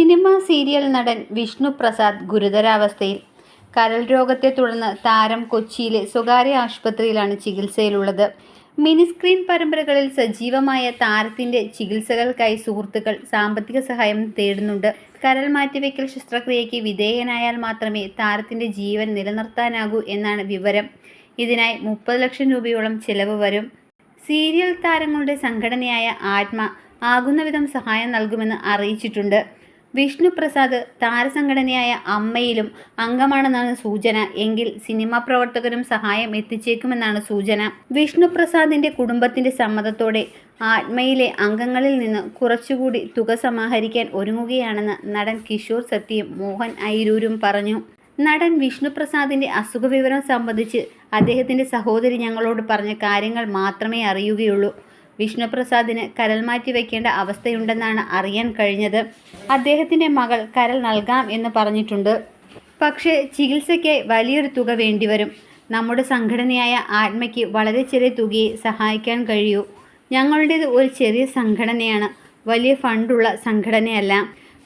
Cinema serial നടൻ വിഷ്ണു പ്രസാദ് ഗുരുതരാവസ്ഥയിൽ. കരൾ രോഗത്തെ തുടർന്ന് താരം കൊച്ചിയിലെ സ്വകാര്യ ആശുപത്രിയിലാണ് ചികിത്സയിലുള്ളത്. മിനിസ്ക്രീൻ പരമ്പരകളിൽ സജീവമായ താരത്തിന്റെ ചികിത്സകൾക്കായി സുഹൃത്തുക്കൾ സാമ്പത്തിക സഹായം തേടുന്നുണ്ട്. കരൾ മാറ്റിവെക്കൽ ശസ്ത്രക്രിയയ്ക്ക് വിധേയനായാൽ മാത്രമേ താരത്തിന്റെ ജീവൻ നിലനിർത്താനാകൂ എന്നാണ് വിവരം. ഇതിനായി മുപ്പത് ലക്ഷം രൂപയോളം ചെലവ് വരും. സീരിയൽ താരങ്ങളുടെ സംഘടനയായ ആത്മ ആകുന്ന വിധം സഹായം നൽകുമെന്ന് അറിയിച്ചിട്ടുണ്ട്. വിഷ്ണു പ്രസാദ് താരസംഘടനയായ അമ്മയിലും അംഗമാണെന്നാണ് സൂചന. എങ്കിൽ സിനിമാ പ്രവർത്തകരും സഹായം എത്തിച്ചേക്കുമെന്നാണ് സൂചന. വിഷ്ണു പ്രസാദിന്റെ കുടുംബത്തിന്റെ സമ്മതത്തോടെ ആത്മയിലെ അംഗങ്ങളിൽ നിന്ന് കുറച്ചുകൂടി തുക സമാഹരിക്കാൻ ഒരുങ്ങുകയാണെന്ന് നടൻ കിഷോർ സത്യം മോഹൻ ഐരൂരും പറഞ്ഞു. നടൻ വിഷ്ണുപ്രസാദിന്റെ അസുഖവിവരം സംബന്ധിച്ച് അദ്ദേഹത്തിന്റെ സഹോദരി ഞങ്ങളോട് പറഞ്ഞ കാര്യങ്ങൾ മാത്രമേ അറിയുകയുള്ളൂ. വിഷ്ണുപ്രസാദിന് കരൽ മാറ്റി വയ്ക്കേണ്ട അവസ്ഥയുണ്ടെന്നാണ് അറിയാൻ കഴിഞ്ഞത്. അദ്ദേഹത്തിന്റെ മകൾ കരൽ നൽകാം എന്ന് പറഞ്ഞിട്ടുണ്ട്. പക്ഷേ ചികിത്സയ്ക്കായി വലിയൊരു തുക വേണ്ടിവരും. നമ്മുടെ സംഘടനയായ ആത്മയ്ക്ക് വളരെ ചെറിയ തുകയെ സഹായിക്കാൻ കഴിയൂ. ഞങ്ങളുടേത് ഒരു ചെറിയ സംഘടനയാണ്. വലിയ ഫണ്ടുള്ള സംഘടനയല്ല.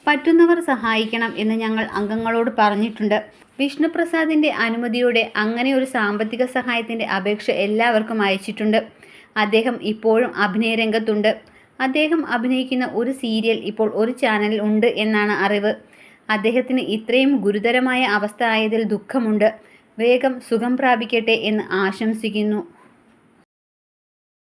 പറ്റുന്നവർ സഹായിക്കണം എന്ന് ഞങ്ങൾ അംഗങ്ങളോട് പറഞ്ഞിട്ടുണ്ട്. വിഷ്ണുപ്രസാദിന്റെ അനുമതിയോടെ അങ്ങനെ ഒരു സാമ്പത്തിക സഹായത്തിന്റെ അപേക്ഷ എല്ലാവർക്കും അയച്ചിട്ടുണ്ട്. അദ്ദേഹം ഇപ്പോഴും അഭിനയ രംഗത്തുണ്ട്. അദ്ദേഹം അഭിനയിക്കുന്ന ഒരു സീരിയൽ ഇപ്പോൾ ഒരു ചാനലിൽ ഉണ്ട് എന്നാണ് അറിവ്. അദ്ദേഹത്തിന് ഇത്രയും ഗുരുതരമായ അവസ്ഥ ആയതിൽ ദുഃഖമുണ്ട്. വേഗം സുഖം പ്രാപിക്കട്ടെ എന്ന് ആശംസിക്കുന്നു.